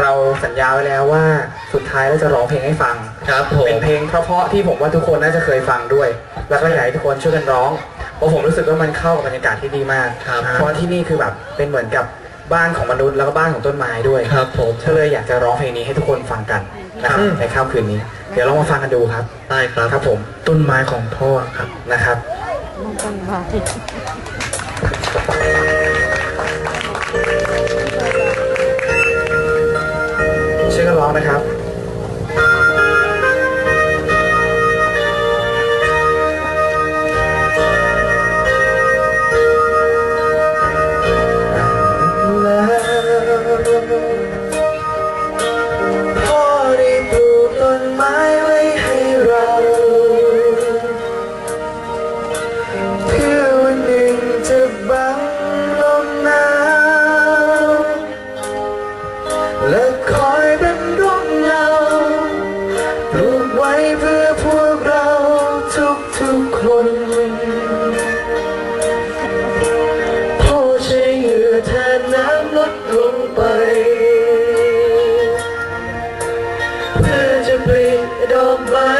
เราสัญญาไว้แล้วว่าสุดท้ายเราจะร้องเพลงให้ฟัง ครับผม เป็นเพลงเพราะๆที่ผมว่าทุกคนน่าจะเคยฟังด้วย แล้วก็อยากให้ทุกคนช่วยกันร้อง เพราะผมรู้สึกว่ามันเข้ากับบรรยากาศที่ดีมาก ครับ เพราะที่นี่คือแบบเป็นเหมือนกับบ้านของมนุษย์แล้วก็บ้านของต้นไม้ด้วยครับผมก็เลยอยากจะร้องเพลงนี้ให้ทุกคนฟังกันนะครับอืมในค่ำคืนนี้ เดี๋ยวลองมาฟังกันดูครับ ได้ครับครับผมต้นไม้ของพ่อครับนะครับต้นไม้ Bye.